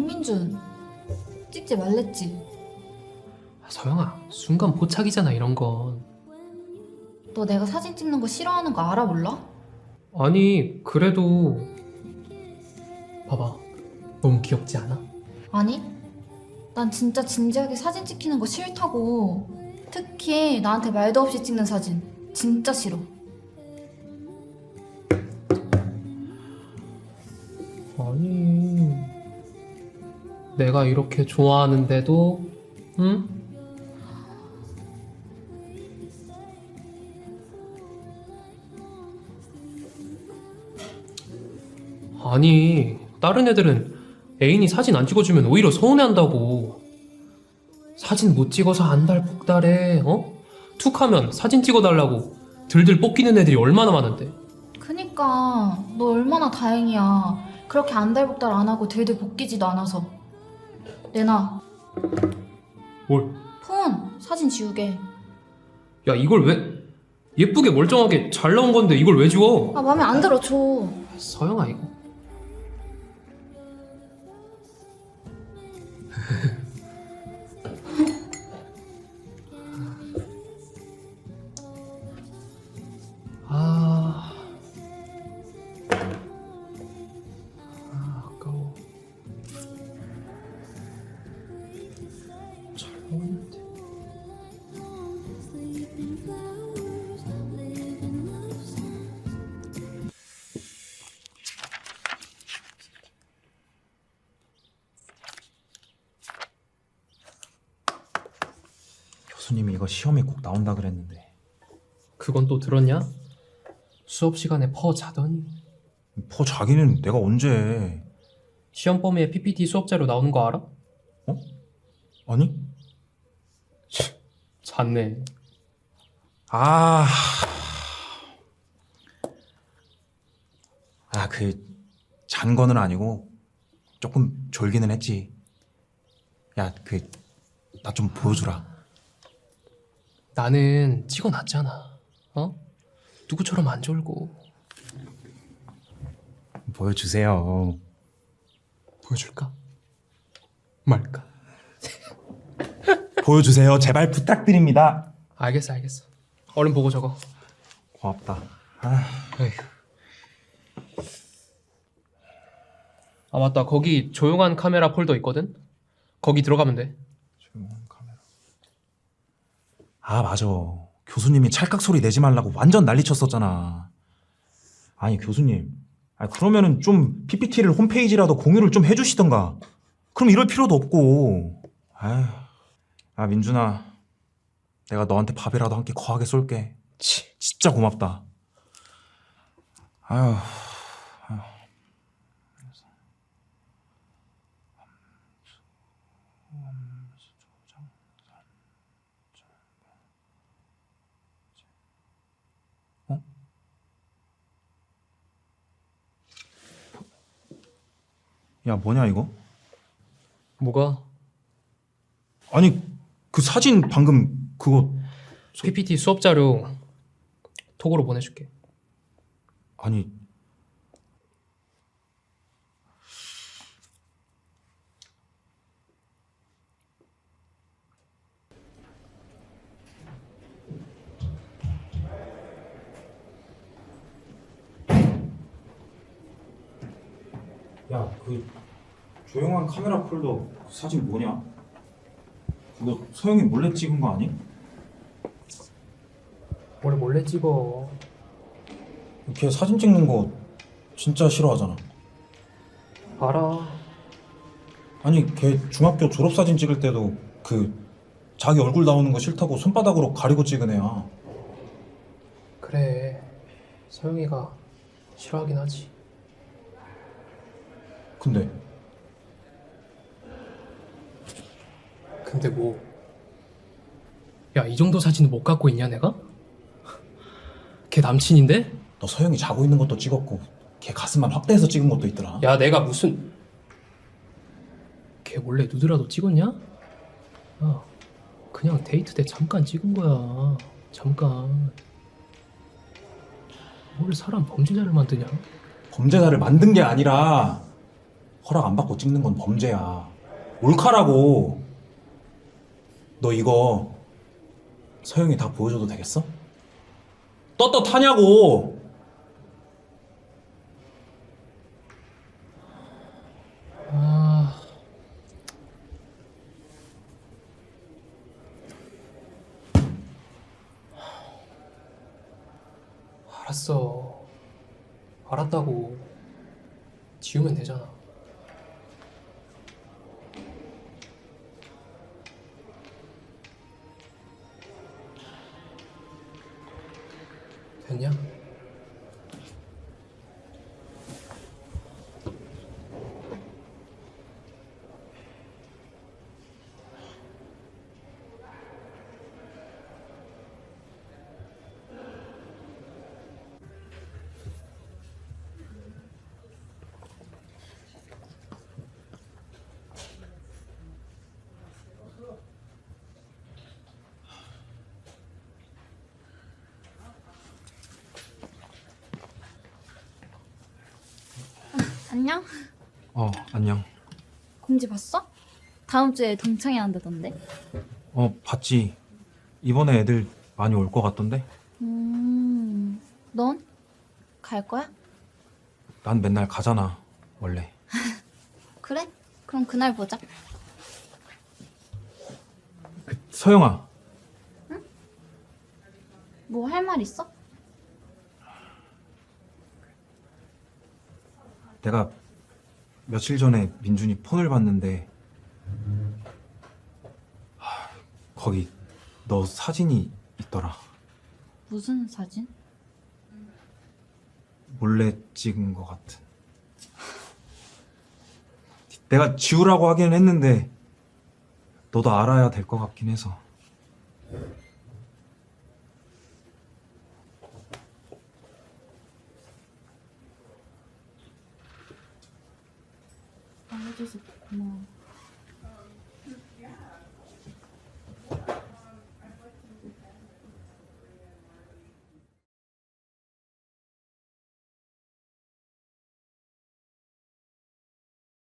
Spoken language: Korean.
강민준 찍지 말랬지 서영아, 순간 포착이잖아 이런 건. 너 내가 사진 찍는 거 싫어하는 거 알아 몰라? 아니, 그래도 봐봐. 너무 귀엽지 않아? 아니 난 진짜 진지하게 사진 찍히는 거 싫다고 특히 나한테 말도 없이 찍는 사진 진짜 싫어 아니, 내가 이렇게 좋아하는데도, 응? 아니, 다른 애들은 애인이 사진 안 찍어주면 오히려 서운해한다고. 사진 못 찍어서 안달 폭달해, 어? 툭 하면 사진 찍어달라고 들들 뽑기는 애들이 얼마나 많은데. 그니까 너 얼마나 다행이야 그렇게 안달복달 안 하고 들들 볶이지도 않아서 내놔 뭘? 폰 사진 지우게 야, 이걸 왜, 예쁘게 멀쩡하게 잘 나온 건데 이걸 왜 지워? 아 맘에 안 들어 줘 서영아, 이거. 교수님이 이거 시험에 꼭 나온다 그랬는데 그건 또 들었냐? 수업 시간에 퍼 자더니 퍼 자기는 내가 언제 시험 범위에 PPT 수업 자료 나오는 거 알아? 아니? 잤네. 아... 아, 그, 잔 거는 아니고, 조금 졸기는 했지. 야, 그, 나 좀 보여주라. 나는 찍어놨잖아. 어? 누구처럼 안 졸고. 보여주세요. 보여줄까? 말까? 보여주세요. 제발 부탁드립니다. 알겠어, 알겠어. 얼른 보고 적어. 고맙다. 아, 에휴. 아 맞다. 거기 조용한 카메라 폴더 있거든. 거기 들어가면 돼. 조용한 카메라. 아, 맞아. 교수님이 찰칵 소리 내지 말라고 완전 난리 쳤었잖아. 아니, 교수님. 아니, 그러면은 좀 PPT를 홈페이지라도 공유를 좀 해주시던가. 그럼 이럴 필요도 없고. 아휴. 아, 민준아. 내가 너한테 밥이라도 한 끼 거하게 쏠게. 치. 진짜 고맙다. 아휴. 야, 뭐냐, 이거? 뭐가? 아니, 그 사진 방금 그거 PPT 수업 자료 톡으로 보내줄게. 아니 야, 그 조용한 카메라 폴더 그 사진 뭐냐? 그거 소영이 몰래 찍은 거 아니? 원래 몰래 찍어. 걔 사진 찍는 거 진짜 싫어하잖아. 알아. 아니 걔 중학교 졸업 사진 찍을 때도 그 자기 얼굴 나오는 거 싫다고 손바닥으로 가리고 찍은 애야. 그래. 서영이가 싫어하긴 하지. 근데 근데 뭐? 야, 이 정도 사진을 못 갖고 있냐, 내가? 걔 남친인데? 너 서영이 자고 있는 것도 찍었고 걔 가슴만 확대해서 찍은 것도 있더라. 야, 내가 무슨 걔 원래 누드라도 찍었냐? 야, 그냥 데이트 때 잠깐 찍은 거야. 잠깐. 뭘 사람 범죄자를 만드냐? 범죄자를 만든 게 아니라 허락 안 받고 찍는 건 범죄야. 몰카라고. 너 이거 서영이 다 보여줘도 되겠어? 떳떳하냐고. 아... 알았어. 알았다고. 지우면 되잖아. 됐냐? 안녕? 어, 안녕. 공지 봤어? 다음 주에 동창회 한다던데. 어, 봤지. 이번에 애들 많이 올 것 같던데? 음, 넌? 갈 거야? 난 맨날 가잖아, 원래. 그래? 그럼 그날 보자. 서영아, 뭐 할 말 있어? 내가 며칠 전에 민준이 폰을 봤는데 하, 거기 너 사진이 있더라. 무슨 사진? 몰래 찍은 것 같은. 내가 지우라고 하기는 했는데 너도 알아야 될 것 같긴 해서. 알려줘서 고마워.